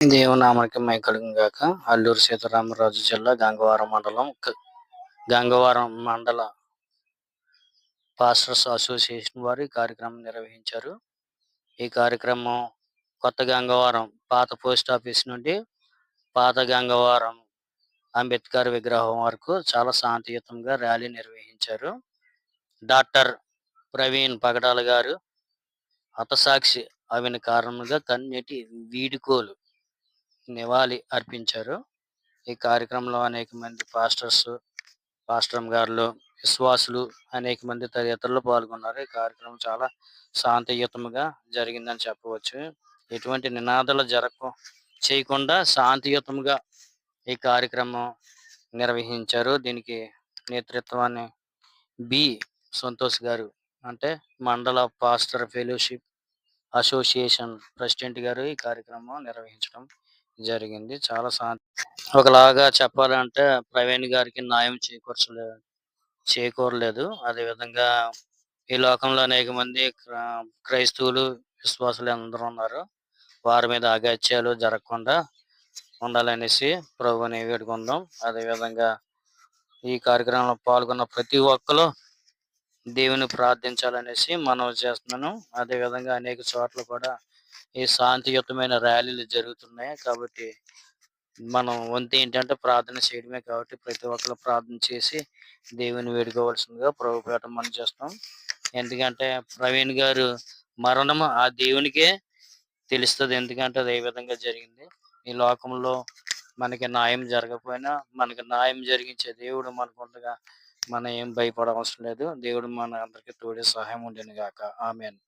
దేవునామానికి మైకలుగాక అల్లూరు సీతారామరాజు జిల్లా గంగవరం మండలం గంగవరం మండల పాస్టర్స్ అసోసియేషన్ వారు ఈ కార్యక్రమం నిర్వహించారు. ఈ కార్యక్రమం కొత్త గంగవరం పాత పోస్ట్ ఆఫీస్ నుండి పాత గంగవరం అంబేద్కర్ విగ్రహం వరకు చాలా శాంతియుతంగా ర్యాలీ నిర్వహించారు. డాక్టర్ ప్రవీణ్ పగడాల గారు హతసాక్షి అవిన కారణంగా కన్నీటి వీడుకోలు నివాళి అర్పించారు. ఈ కార్యక్రమంలో అనేక మంది పాస్టర్స్ పాస్టర్ గారులు విశ్వాసులు అనేక మంది తదితరులు పాల్గొన్నారు. ఈ కార్యక్రమం చాలా శాంతియుతంగా జరిగిందని చెప్పవచ్చు. ఎటువంటి నినాదాలు జరగ చేయకుండా శాంతియుతంగా ఈ కార్యక్రమం నిర్వహించారు. దీనికి నేతృత్వాన్ని బి. సంతోష్ గారు అంటే మండల పాస్టర్ ఫెలోషిప్ అసోసియేషన్ ప్రెసిడెంట్ గారు ఈ కార్యక్రమం నిర్వహించడం జరిగింది. చాలా శాంతి ఒకలాగా చెప్పాలంటే ప్రవీణ్ గారికి న్యాయం చేకూర్చలే చేకూరలేదు. అదే విధంగా ఈ లోకంలో అనేక మంది క్రైస్తవులు విశ్వాసులు అందరూ ఉన్నారు. వారి మీద అగత్యాలు జరగకుండా ఉండాలనేసి ప్రభుని వేడుకుందాం. అదే విధంగా ఈ కార్యక్రమంలో పాల్గొన్న ప్రతి ఒక్కరు దేవుని ప్రార్థించాలనేసి మనం చేస్తున్నాను. అదే విధంగా అనేక చోట్ల కూడా ఈ శాంతియుతమైన ర్యాలీలు జరుగుతున్నాయి. కాబట్టి మనం వంతు ఏంటంటే ప్రార్థన చేయడమే కాబట్టి ప్రతి ఒక్కరు ప్రార్థన చేసి దేవుని వేడుకోవాల్సిందిగా ప్రభుపేట మనం చేస్తాం. ఎందుకంటే ప్రవీణ్ గారు మరణం ఆ దేవునికే తెలుస్తుంది ఎందుకంటే అది ఏ విధంగా జరిగింది. ఈ లోకంలో మనకి న్యాయం జరగకపోయినా మనకి న్యాయం జరిగించే దేవుడు మనకు ఉండగా మనం ఏం భయపడవసరం లేదు. దేవుడు మన అందరికీ తోడే సహాయం ఉండేను గాక. ఆమెను.